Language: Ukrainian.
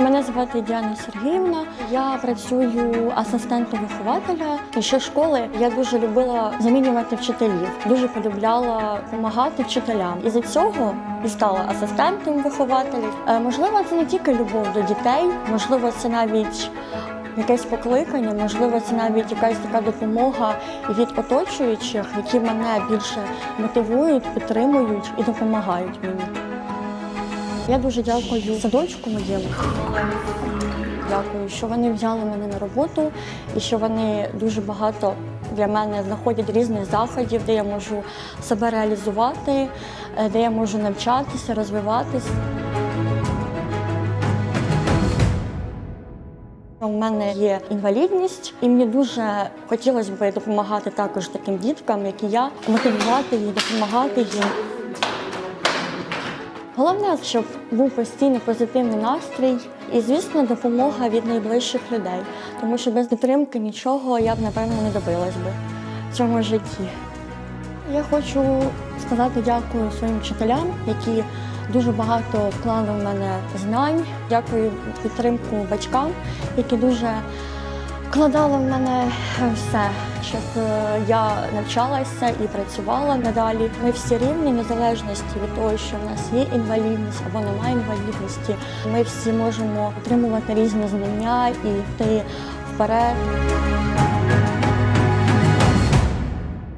Мене звати Діана Сергіївна. Я працюю асистентом вихователя. Ще школи я дуже любила замінювати вчителів. Дуже полюбляла допомагати вчителям. І за цього і стала асистентом вихователів. Е, Можливо, це не тільки любов до дітей, можливо, це навіть якесь покликання, можливо, це навіть якась така допомога від оточуючих, які мене більше мотивують, підтримують і допомагають мені. Я дуже дякую садочку моєму. Дякую, що вони взяли мене на роботу і що вони дуже багато для мене знаходять різних заходів, де я можу себе реалізувати, е, де я можу навчатися, розвиватись. У мене є інвалідність, і мені дуже хотілося б допомагати також таким діткам, як і я, мотивувати їх, допомагати їм. Головне, щоб був постійний позитивний настрій і, звісно, допомога від найближчих людей, тому що без підтримки нічого я б напевно не добилась би в цьому житті. Я хочу сказати дякую своїм вчителям, які дуже багато вклали в мене знань. Дякую підтримку батькам, які дуже вкладали в мене все, щоб е, я навчалася і працювала надалі. Ми всі рівні, незалежності від того, що в нас є інвалідність або немає інвалідності. Ми всі можемо отримувати різні знання і йти вперед.